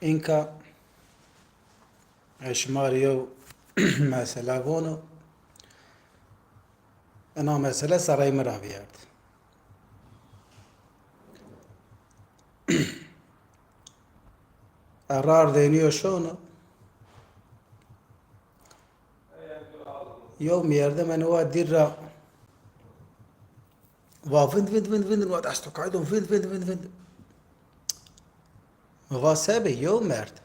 اینکه شمار یو مسئله بونو انا مسئله سرای مرا بیارد اقرار دینیو شونو يوم يردم انا واد دير وافند فند فند فند واد اشتو قاعدون فند فند فند فند مغاسبه يوم مرد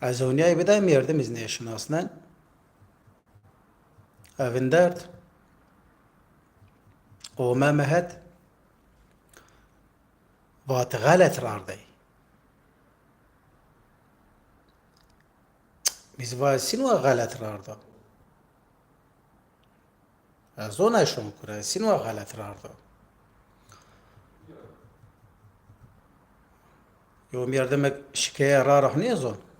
از اونیای بده میردم از نیشناسنن اوندرد وما مهد وات غلط راردي biz vasin ve galet rarda. Zona şun kura sin ve galet rarda. Jo mirë dhe me shkeje rarëh një zonë.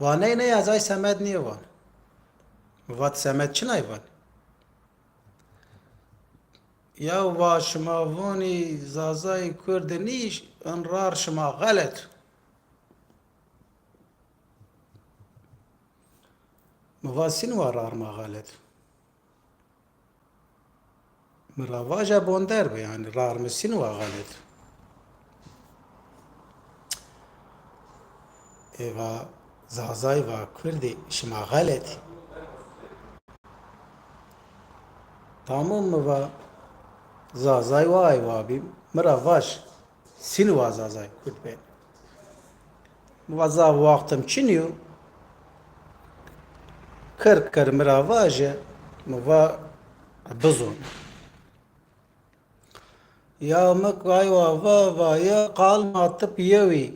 Vanej ne yazay semed niye van? Vat semed çınay van. Ya vaşma vani zazay kurdi niş an rarşma galet. Vasin var arma galet. Miravaja bonder be yani rarmısın var galet. و غالد ایوا زازای و کردی شما غالد تمام و زازای و ایوا بی مراواش سین و زازای کرد بین وزا وقتم چنیو کر کر مراواجه موا بزون یا مک وای وا وا وا یا قال ما تپ یوي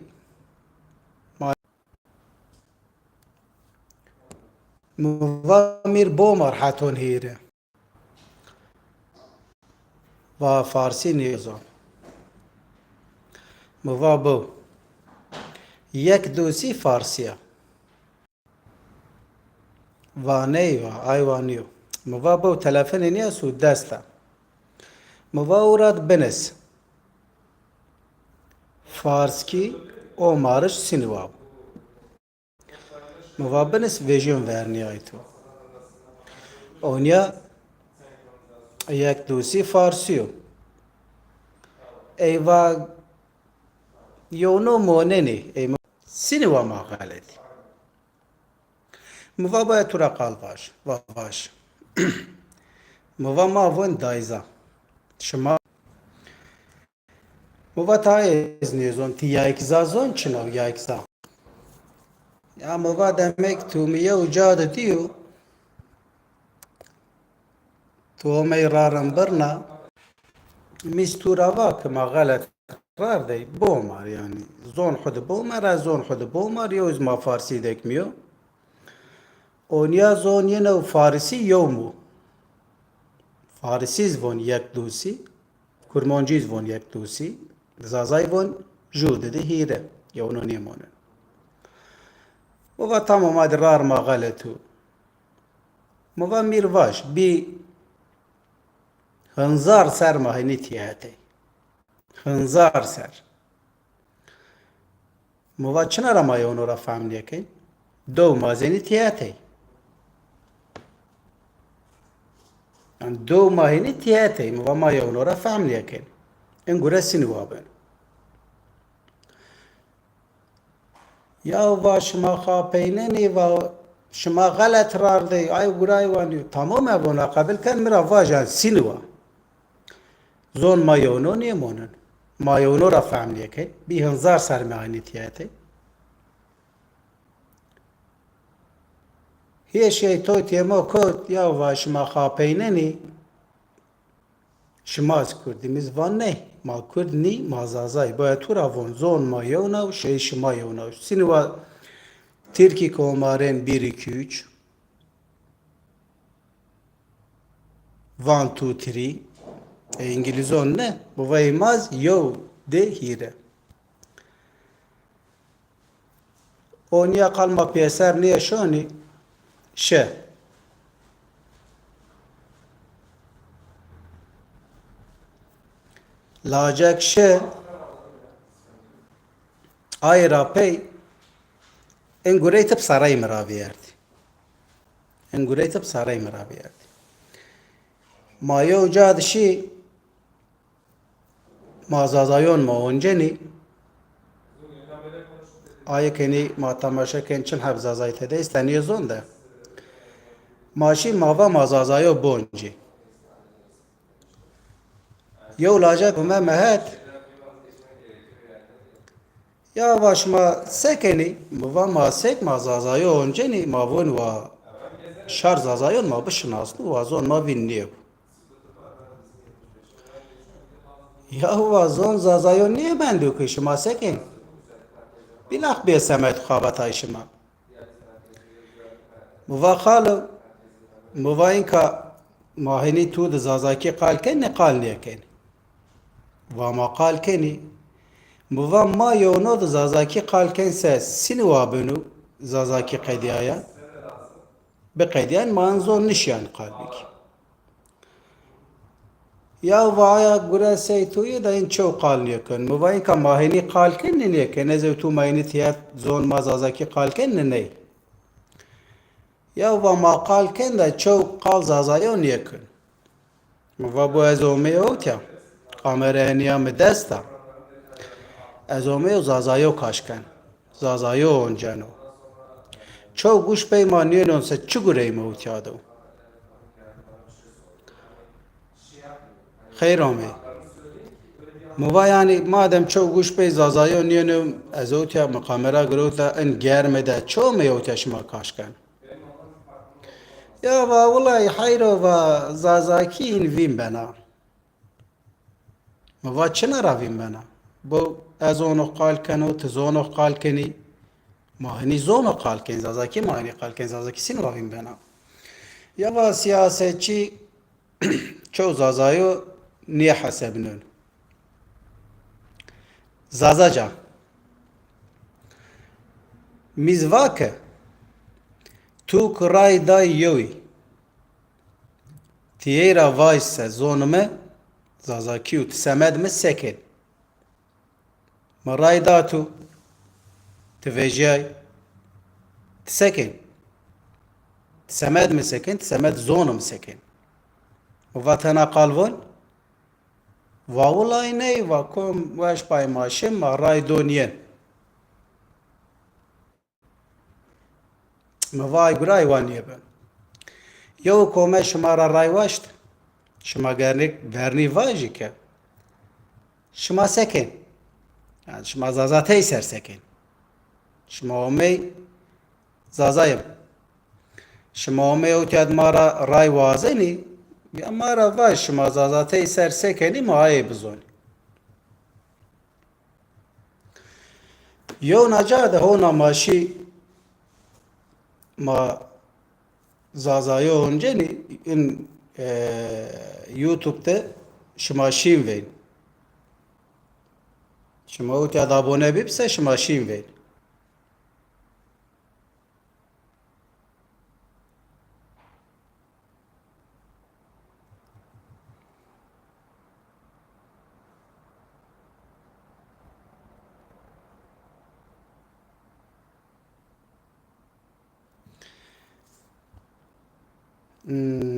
موا میر بومر حتون هیره و فارسی نیزان موا بو یک دوسی فارسیه وانەی وە ئایوانیو موا بەو تەلەفەنێ نییە سوود دەستە موا ورات بنس فارسکی ئۆمارش سینوا Muvabenes vêjiyên werniyayî tu. Onya yek dosî farsiyo. Eyva yono monenê eyma sinê wa maqaletî. Mıva baya tura kalbaş, vavaş. Mıva mavın dayza. Şıma. Mıva ta ezniyozon, ti yaikza zon çınav yaikza. Ya mabada mektumiye ucadı diyor. Tuğmey rarın birna. Mistura vakıma galat var dey. Bomar yani. Zon hudu bomar, az zon hudu bomar. Ya uzma farsi dekmiyor. Onya zon yine farisi yomu. Farisi zvon yek dusi. Kurmancı zvon yek dusi. Zazay zvon jude de hire. Ya onu niye یونو نیمونه و با تمام ادرار ما غلطو مو میر واش بی هنزار سر ماهنی تیهاتی هنزار سر مو چنا را ما یونو را فهمیه که دو مازنی تیهاتی يعني دو ماهيني تياتي وما يونورا Ya va şıma kapeyne va şıma galet rardı ay guray va tamam e bona kabul kan mira va jan sinwa. Zon mayono ne monan. Mayono ra famliye ke bi hanzar sar me anitiyete. Hiye şey toy temo kot ya va şıma kapeyne ni Şima az Kürdimiz van ne? Ma Kürdni ma zazay. Baya tura von zon ma yevna şey şima yevna. Sinva Tirki komaren 1 2 3 Van tu tri e, İngiliz on ne? Bu vaymaz yo de hire. O niye kalma piyeser niye şoni? Şey. Lacak şey ayra pey en gureytip saray meravi yerdi. En gureytip saray meravi yerdi. Maya uca dişi mazazayon ma onceni Ayı keni ma tamaşa kençin habzazay tede isteniyor zonda. Maşi mava mazazayo bonci. Yo lacak ume mehet. Ya başma sekeni muva ma sek mazazayo onceni ma von va şar zazayon ma bışınaslı va zon ma vinniyo. Ya va zon zazayo niye ben döküşüma seken? Bilak bir semet khabat ayşıma. Muva khalı muva inka mahini tu da zazaki qal ken ne qal ne ken. Va ma qal keni muva ma yono da zazaki qal ken se sini wa benu zazaki qediyaya. Be qediyan manzor nişyan qalbik. Ya vaya gura say tu ye da in ço qal ne ken. Muva inka mahini qal ken ne ne ken. Ez tu mahini tiyat zon ma zazaki qal ken ne ne. Ya va ma qal ken da ço qal zazayo ne ken. Muva bu ez ome otya. Kamera niya me desta. Ez ome zazayo kaşken. Zazayo oncano. Ço guş peymaniyen onse çugurey me otyado. Xeyr ome. Muva yani madem ço guş pey zazayo niyeno ez otya me kamera grota en germe de ço me otya şma kaşken. Ya va vallahi hayro va zazaki in vim bena. Va çına ravim bena. Bu ez onu qalken o tez onu qalkeni. Mahni zono qalken zazaki mahni qalken zazaki sin ravim bena. Ya va siyasetçi çoğu zazayo niye hasebinin? Zazaca. Mizvake. Tu kray da yoy. Tiyera vayse zonume zazaki ut semed mi seken. Maray da tu tvejay seken. Semed mi seken? Semed zonum seken. Vatana kalvon Vaulay ney va kom vaş pay maşem ma ray donyen. Ma vay gray vaniye ben. Yo kome şmara ray. Şma gernik verni vajı ke. Şma seken. Yani şma zazatey ser seken. Şma omey zazayım. Şma omey otiyad mara ray vazeni. Ya mara vaş şma zazatey ser sekeni ma ay bizoni. Yo naca da hona maşi ma zazayo önce ni in e, YouTube'da şmaşin veyn. Şma uti da abone bipse şmaşin veyn. Hmm,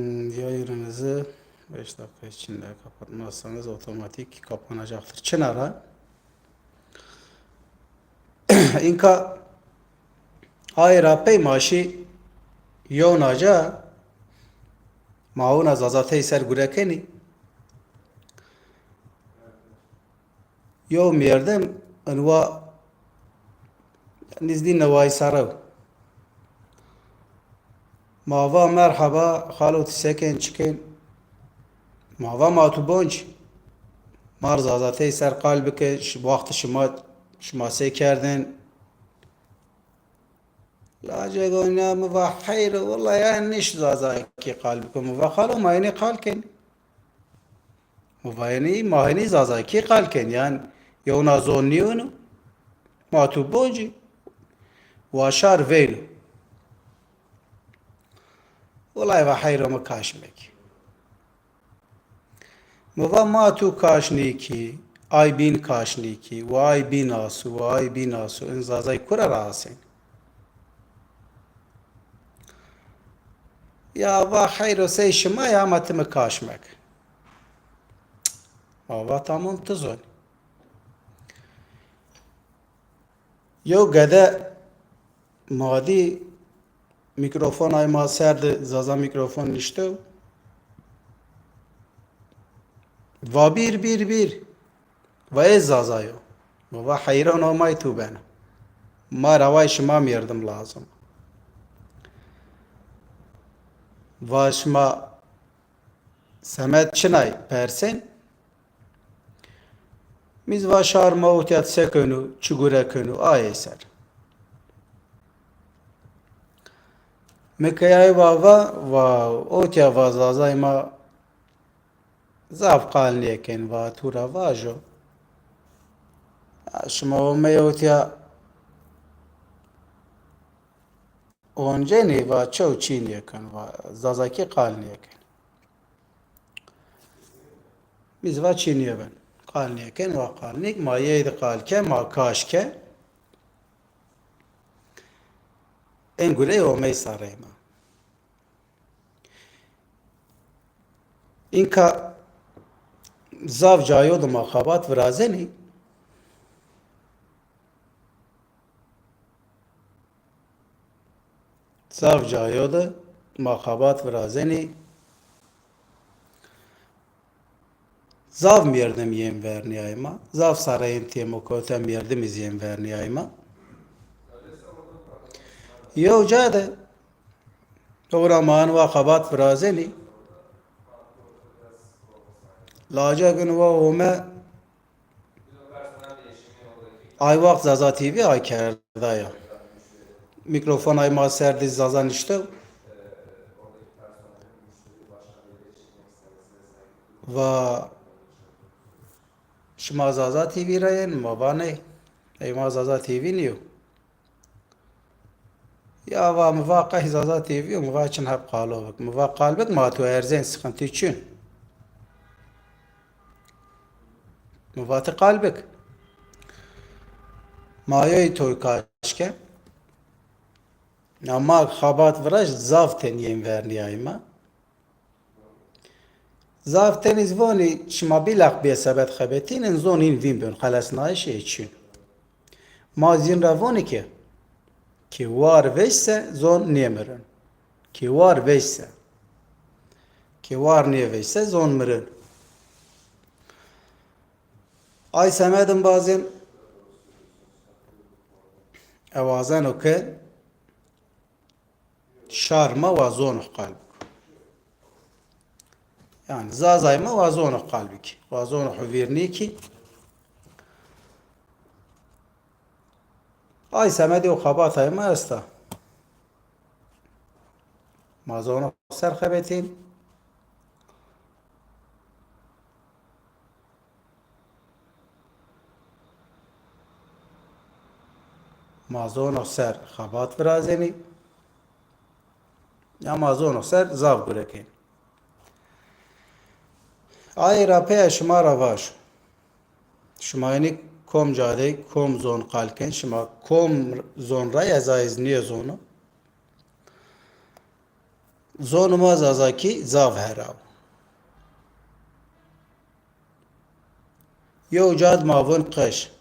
yayınınızı 5 dakika içinde kapatmazsanız otomatik kapanacaktır. Çınar'a inka ayra pey maşi yonaca mauna zazate ser gurekeni yo mirdem enva nizdi nevai sarav Mava merhaba, halot seken çıkın. Mava matu bonç. Marza zatey ser kalbike, vakti şıma, şıma sekerdin. La cegona muvahhir, valla yani niş zazaki kalbike, muvahhalu mayni kalken. Muvahini, mahini zazaki kalken, yani yona zonliyonu. Matu bonci. Vaşar veylu. Olay ve hayrımı kaşmek. Mıva matu kaşniki, ay bin kaşniki, vay bin asu, vay bin asu, inzazay kura rasin. Ya va hayro sey şıma ya matımı kaşmak. Ava tamam Yo mikrofon ay ma serdi zaza mikrofon işte. Va bir bir bir. Va ez zazayo. Va hayran olmay tu ben. Ma ravay şıma yardım lazım. Va şıma Semet Çınay Persen Biz va şarma Mekayay vava va otya va zazayma zaf qalniyeken va tura vajo. Şma o meyotya onceni va çev çiniyeken va zazaki qalniyeken. Biz va çiniye ben. Qalniyeken va qalnik ma yeydi qalke ma kaşke. En gule o cayo da makabat vrazeni zav cayo da makabat vrazeni zav mirdim yem verniyayma zav sarayın tiyemo kotem mirdim iz yem verniyayma Yo cade Ora man va khabat vrazeni Laca gün va ome Ay vakt Zaza TV ay kerda. Mikrofon ay ma serdi Zazan işte. Va Şma Zaza TV rayen ma bane. Ey ma Zaza TV niyo. Ya va muvaqah Zaza TV muvaqin hep qalobek. Muvaq qalbek ma tu erzen sıkıntı için. Muvatı qalbek. Mayayı toy kaşke. Ama xabat vraj zavten yem verniyayma. Zavten izvoni şma bilak bir sebet xabetin en zon in vim bön xalas naiş için. Mazin ravoni ki ki var veşse zon nemirin. Ki var veşse. Ki var niye veşse zon mirin. Ay semedim bazen evazan o ke şarma ve zonuh. Yani zazayma ve zonuh kalbik. Ve zonuh virniki Ay semedi o kabatayma esta. Mazonuh serhebetin Amazono ser xabat virazenî ya ma ser zav gurekên. Ayê rapeya şima ravaş. Şimayînî kom cadê kom zon qalkên şima kom zon raya zayız niye zonu? Zonu ma zazakî zav herav. Yo cad mavın qeş.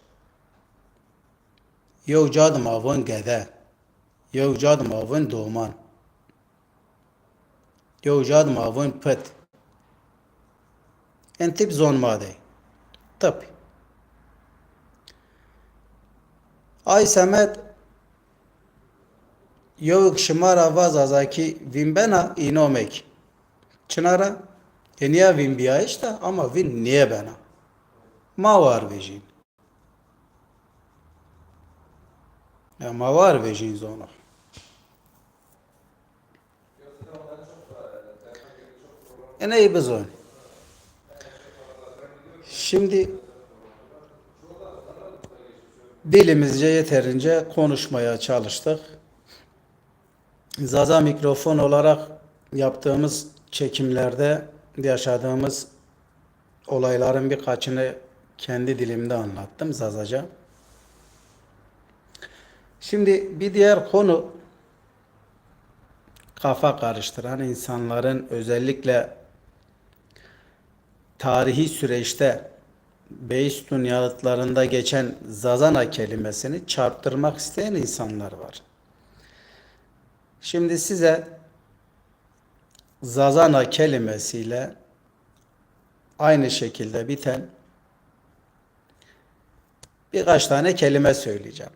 Yew ca dimavên gede, yew ca dimavên doman, yew ca dimavên pit. En tip zon madê. Tıp. Ay Semet yew şimara va zazakî vînbena înomekî. Çinara? Yeniya vin biya işte ama vin niye bana? Ma var vejin. Ma var vejin zona. E neyi biz on? Şimdi dilimizce yeterince konuşmaya çalıştık. Zaza mikrofon olarak yaptığımız çekimlerde yaşadığımız olayların birkaçını kendi dilimde anlattım Zazaca. Şimdi bir diğer konu kafa karıştıran insanların özellikle tarihi süreçte Beystun yağıtlarında geçen Zazana kelimesini çarptırmak isteyen insanlar var. Şimdi size Zazana kelimesiyle aynı şekilde biten birkaç tane kelime söyleyeceğim.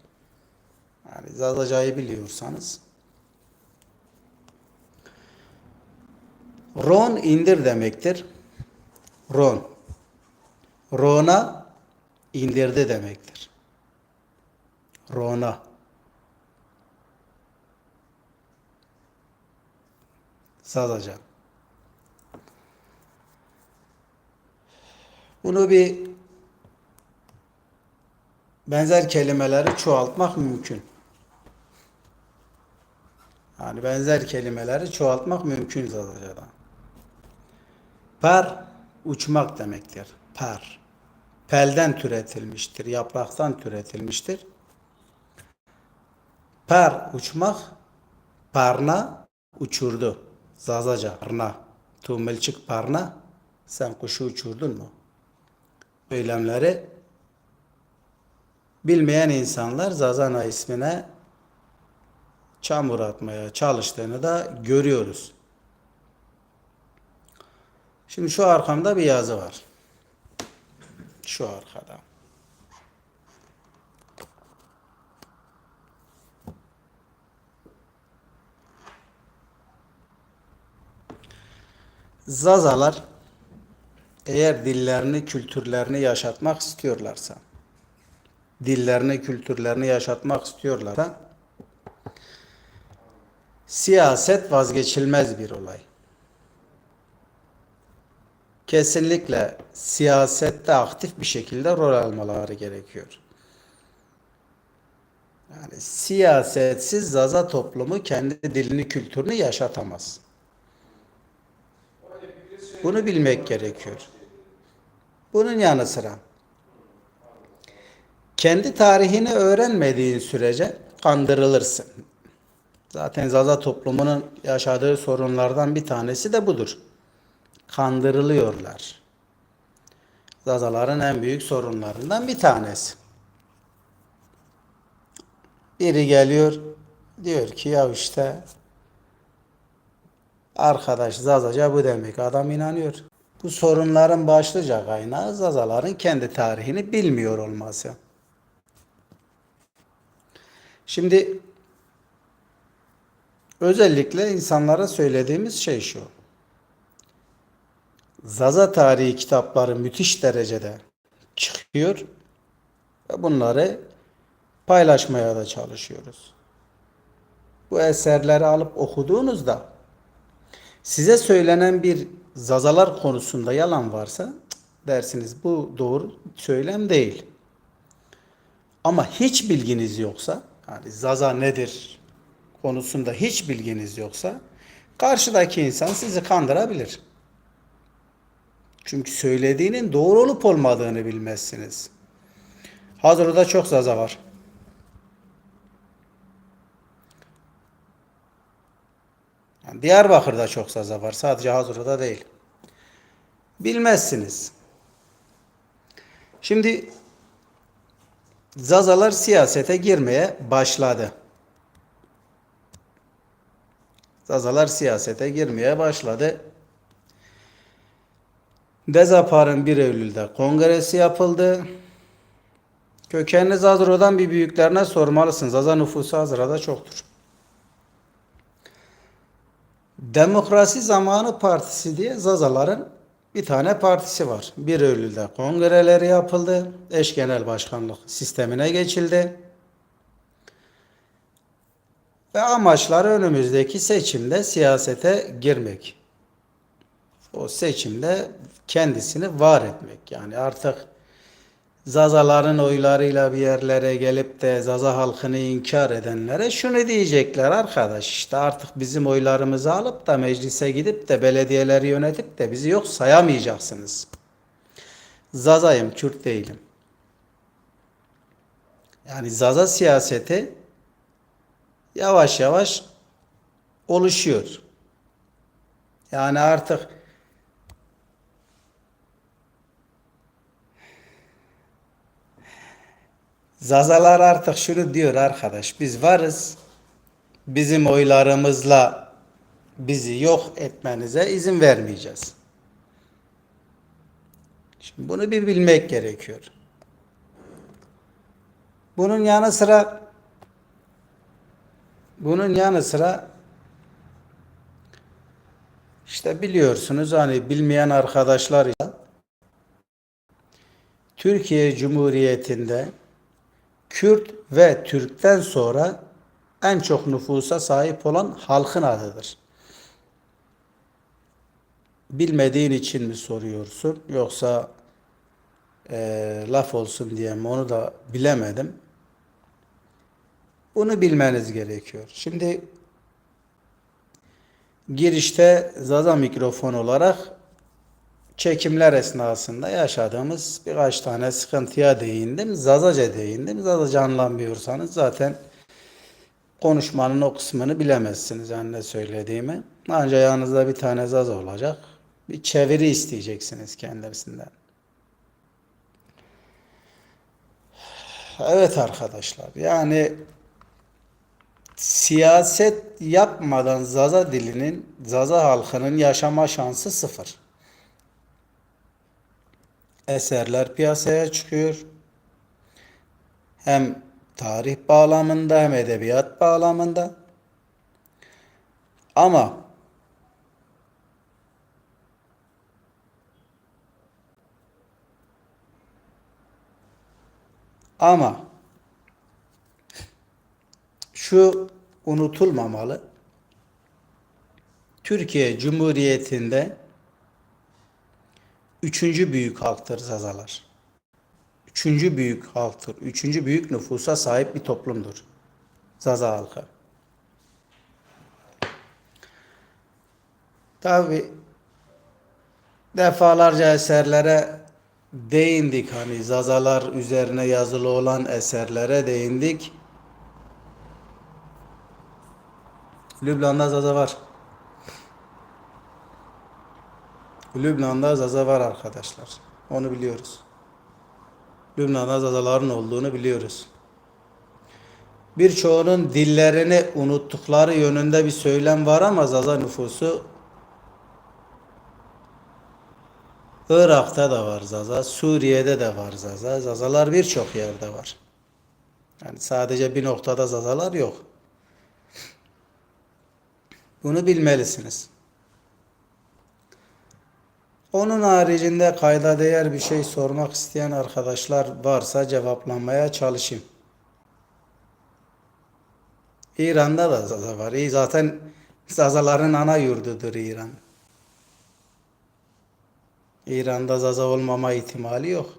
Yani Zazacayı biliyorsanız. Ron indir demektir. Ron. Rona indirdi demektir. Rona. Zazaca. Bunu bir benzer kelimeleri çoğaltmak mümkün. Yani benzer kelimeleri çoğaltmak mümkün Zazaca'da. Per uçmak demektir. Per. Pelden türetilmiştir, yapraktan türetilmiştir. Per uçmak, parna uçurdu. Zazaca, parna. Tumelçik parna, sen kuşu uçurdun mu? Söylemleri bilmeyen insanlar Zazana ismine çamur atmaya çalıştığını da görüyoruz. Şimdi şu arkamda bir yazı var. Şu arkada. Zazalar eğer dillerini, kültürlerini yaşatmak istiyorlarsa, dillerini, kültürlerini yaşatmak istiyorlarsa, siyaset vazgeçilmez bir olay. Kesinlikle siyasette aktif bir şekilde rol almaları gerekiyor. Yani siyasetsiz Zaza toplumu kendi dilini, kültürünü yaşatamaz. Bunu bilmek gerekiyor. Bunun yanı sıra kendi tarihini öğrenmediğin sürece kandırılırsın. Zaten Zaza toplumunun yaşadığı sorunlardan bir tanesi de budur. Kandırılıyorlar. Zazaların en büyük sorunlarından bir tanesi. Biri geliyor diyor ki ya işte Arkadaş Zazaca bu demek. Adam inanıyor. Bu sorunların başlıca kaynağı Zazaların kendi tarihini bilmiyor olması. Şimdi özellikle insanlara söylediğimiz şey şu. Zaza tarihi kitapları müthiş derecede çıkıyor ve bunları paylaşmaya da çalışıyoruz. Bu eserleri alıp okuduğunuzda Size söylenen bir zazalar konusunda yalan varsa dersiniz bu doğru söylem değil. Ama hiç bilginiz yoksa yani zaza nedir konusunda hiç bilginiz yoksa karşıdaki insan sizi kandırabilir. Çünkü söylediğinin doğru olup olmadığını bilmezsiniz. Hazırda çok zaza var. Yani Diyarbakır'da çok saza var. Sadece Hazır'da değil. Bilmezsiniz. Şimdi Zazalar siyasete girmeye başladı. Zazalar siyasete girmeye başladı. Dezapar'ın 1 Eylül'de kongresi yapıldı. Kökeniniz Hazıra'dan bir büyüklerine sormalısınız. Zaza nüfusu Hazıra'da çoktur. Demokrasi Zamanı Partisi diye Zazaların bir tane partisi var. 1 Eylül'de kongreleri yapıldı. Eş genel başkanlık sistemine geçildi. Ve amaçları önümüzdeki seçimde siyasete girmek. O seçimde kendisini var etmek. Yani artık Zazaların oylarıyla bir yerlere gelip de Zaza halkını inkar edenlere şunu diyecekler arkadaş işte artık bizim oylarımızı alıp da meclise gidip de belediyeleri yönetip de bizi yok sayamayacaksınız. Zazayım, Kürt değilim. Yani Zaza siyaseti yavaş yavaş oluşuyor. Yani artık Zazalar artık şunu diyor arkadaş biz varız bizim oylarımızla bizi yok etmenize izin vermeyeceğiz. Şimdi bunu bir bilmek gerekiyor. Bunun yanı sıra bunun yanı sıra işte biliyorsunuz hani bilmeyen arkadaşlar Türkiye Cumhuriyeti'nde Kürt ve Türk'ten sonra en çok nüfusa sahip olan halkın adıdır. Bilmediğin için mi soruyorsun yoksa eee, laf olsun diye mi onu da bilemedim. Bunu bilmeniz gerekiyor. Şimdi girişte Zaza mikrofon olarak çekimler esnasında yaşadığımız birkaç tane sıkıntıya değindim. Zazaca değindim. Zazaca anlamıyorsanız zaten konuşmanın o kısmını bilemezsiniz yani ne söylediğimi. Ancak yanınızda bir tane Zaza olacak. Bir çeviri isteyeceksiniz kendisinden. Evet arkadaşlar yani siyaset yapmadan Zaza dilinin, Zaza halkının yaşama şansı sıfır. Eserler piyasaya çıkıyor. Hem tarih bağlamında hem edebiyat bağlamında. Ama ama şu unutulmamalı. Türkiye Cumhuriyeti'nde üçüncü büyük halktır Zazalar. Üçüncü büyük halktır. Üçüncü büyük nüfusa sahip bir toplumdur. Zaza halkı. Tabi defalarca eserlere değindik. Hani Zazalar üzerine yazılı olan eserlere değindik. Lübnan'da Zaza var. Lübnan'da Zaza var arkadaşlar. Onu biliyoruz. Lübnan'da Zazaların olduğunu biliyoruz. Birçoğunun dillerini unuttukları yönünde bir söylem var ama Zaza nüfusu Irak'ta da var Zaza, Suriye'de de var Zaza. Zazalar birçok yerde var. Yani sadece bir noktada Zazalar yok. Bunu bilmelisiniz. Onun haricinde kayda değer bir şey sormak isteyen arkadaşlar varsa cevaplamaya çalışayım. İran'da da Zaza var. İyi zaten Zazaların ana yurdudur İran. İran'da Zaza olmama ihtimali yok.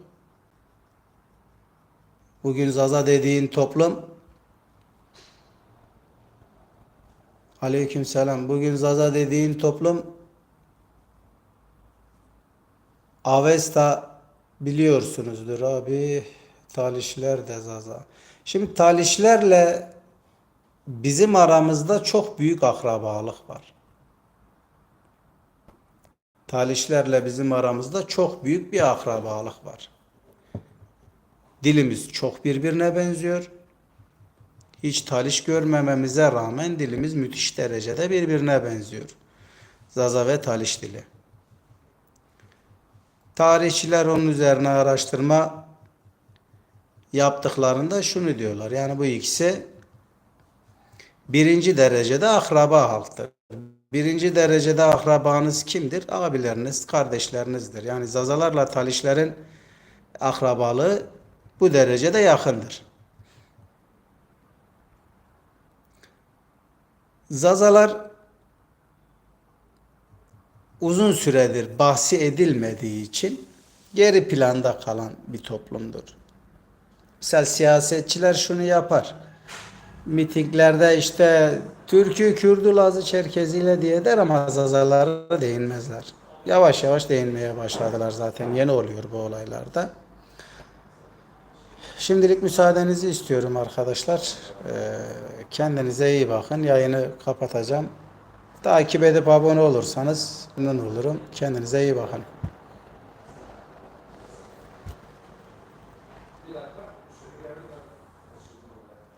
Bugün Zaza dediğin toplum Aleykümselam. Bugün Zaza dediğin toplum Avesta biliyorsunuzdur abi. Talişler de Zaza. Şimdi Talişlerle bizim aramızda çok büyük akrabalık var. Talişlerle bizim aramızda çok büyük bir akrabalık var. Dilimiz çok birbirine benziyor. Hiç taliş görmememize rağmen dilimiz müthiş derecede birbirine benziyor. Zaza ve taliş dili. Tarihçiler onun üzerine araştırma yaptıklarında şunu diyorlar. Yani bu ikisi birinci derecede akraba halktır. Birinci derecede akrabanız kimdir? Abileriniz, kardeşlerinizdir. Yani Zazalarla Talişlerin akrabalığı bu derecede yakındır. Zazalar uzun süredir bahsi edilmediği için geri planda kalan bir toplumdur. Mesela siyasetçiler şunu yapar. Mitinglerde işte Türk'ü, Kürdü, Lazı, Çerkeziyle diye der ama Zazalara değinmezler. yavaş yavaş değinmeye başladılar zaten. Yeni oluyor bu olaylarda. Şimdilik müsaadenizi istiyorum arkadaşlar. Ee, kendinize iyi bakın. Yayını kapatacağım. Takip edip abone olursanız memnun olurum. Kendinize iyi bakın.